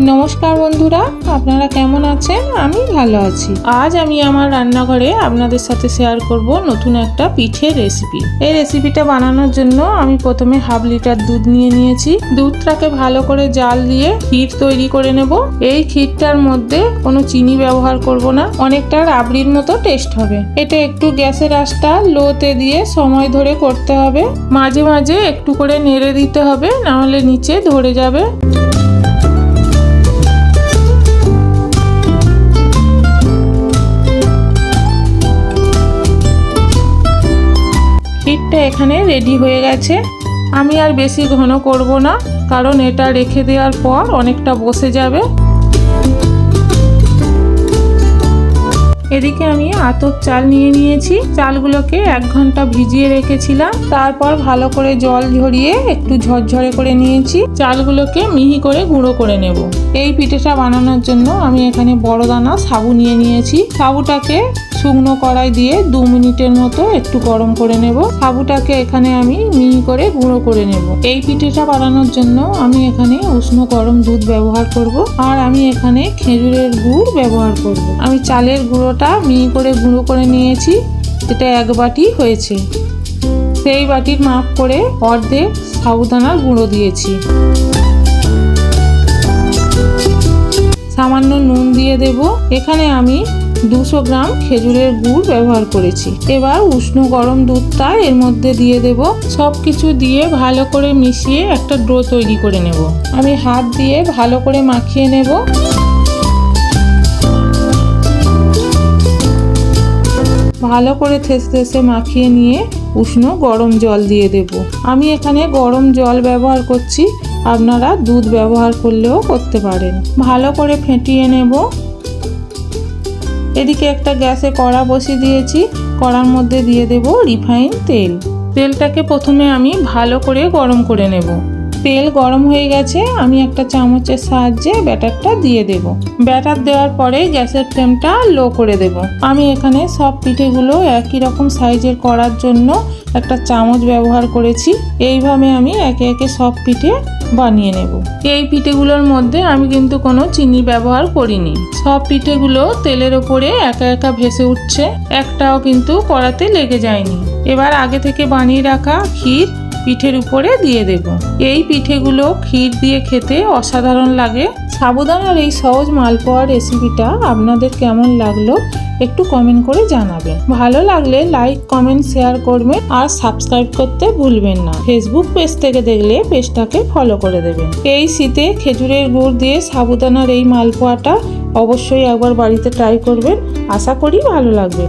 নমস্কার বন্ধুরা, আপনারা কেমন আছেন? আমি ভালো আছি। আজ আমি আমার রান্নাঘরে আপনাদের সাথে শেয়ার করব নতুন একটা পিঠের রেসিপি এই রেসিপিটা বানানোর জন্য আমি প্রথমে হাফ লিটার দুধ নিয়ে নিয়েছি। দুধটাকে ভালো করে জাল দিয়ে ক্ষীর তৈরি করে নেব। এই ক্ষীরটার মধ্যে কোনো চিনি ব্যবহার করব না। অনেকটা রাবড়ির মতো টেস্ট হবে। এটা একটু গ্যাসের আঁচটা লোতে দিয়ে সময় ধরে করতে হবে। মাঝে মাঝে একটু করে নেড়ে দিতে হবে, নাহলে নিচে ধরে যাবে। ক্ষীরটা এখানে রেডি হয়ে গেছে। আমি আর বেশি ঘন করব না, কারণ এটা রেখে দেওয়ার পর অনেকটা বসে যাবে। এদিকে আমি আতপ চাল নিয়ে নিয়েছি। চালগুলোকে এক ঘণ্টা ভিজিয়ে রেখেছিলাম। তারপর ভালো করে জল ঝরিয়ে একটু ঝরঝরে করে নিয়েছি। চালগুলোকে মিহি করে গুঁড়ো করে নেব। এই পিঠেটা বানানোর জন্য আমি এখানে বড় দানা সাবু নিয়ে নিয়েছি। সাবুটাকে শুকনো কড়াই দিয়ে দু মিনিটের মতো একটু গরম করে নেব। সাবুটাকে এখানে আমি মিহি করে গুঁড়ো করে নেব। এই পিঠেটা বানানোর জন্য আমি এখানে উষ্ণ গরম দুধ ব্যবহার করব। আর আমি এখানে খেজুরের গুড় ব্যবহার করব। আমি চালের গুঁড়োটা মিহি করে গুঁড়ো করে নিয়েছি এটা এক বাটি হয়েছে। সেই বাটির মাপ করে অর্ধেক সাবুদানার গুঁড়ো দিয়েছি। সামান্য নুন দিয়ে দেব। এখানে আমি দুশো গ্রাম খেজুরের গুড় ব্যবহার করেছি। এবার উষ্ণ গরম দুধটা এর মধ্যে দিয়ে দেব। সব কিছু দিয়ে ভালো করে মিশিয়ে একটা ডো তৈরি করে নেব। আমি হাত দিয়ে ভালো করে মাখিয়ে নেব। ভালো করে থেসে থেসে মাখিয়ে নিয়ে উষ্ণ গরম জল দিয়ে দেব। আমি এখানে গরম জল ব্যবহার করছি। আপনারা দুধ ব্যবহার করলেও করতে পারেন। ভালো করে ফেটিয়ে নেব। এদিকে একটা গ্যাসে কড়া বসিয়ে দিয়েছি। কড়ার মধ্যে দিয়ে দেব রিফাইন তেল। তেলটাকে প্রথমে আমি ভালো করে গরম করে নেব। তেল গরম হয়ে গেছে, আমি একটা চামচের সাহায্যে ব্যাটারটা দিয়ে দেব। ব্যাটার দেওয়ার পরে গ্যাসের ফ্লেমটা লো করে দেব। আমি এখানে সব পিঠেগুলো একই রকম সাইজের করার জন্য একটা চামচ ব্যবহার করেছি। এইভাবে আমি একে একে সব পিঠে বানিয়ে নেব। এই পিঠেগুলোর মধ্যে আমি কিন্তু কোনো চিনি ব্যবহার করিনি। সব পিঠেগুলো তেলের ওপরে একা একা ভেসে উঠছে, একটাও কিন্তু কড়াতে লেগে যায়নি। এবার আগে থেকে বানিয়ে রাখা ক্ষীর পিঠের উপরে দিয়ে দেব। এই পিঠেগুলো ক্ষীর দিয়ে খেতে অসাধারণ লাগে। সাবুদানার এই সহজ মালপোয়া রেসিপিটা আপনাদের কেমন লাগল একটু কমেন্ট করে জানাবেন। ভালো লাগলে লাইক, কমেন্ট, শেয়ার করবেন আর সাবস্ক্রাইব করতে ভুলবেন না। ফেসবুক পেজ থেকে দেখলে পেজটাকে ফলো করে দেবেন। এই শীতে খেজুরের গুড় দিয়ে সাবুদানার এই মালপোয়াটা অবশ্যই একবার বাড়িতে ট্রাই করবেন। আশা করি ভালো লাগবে।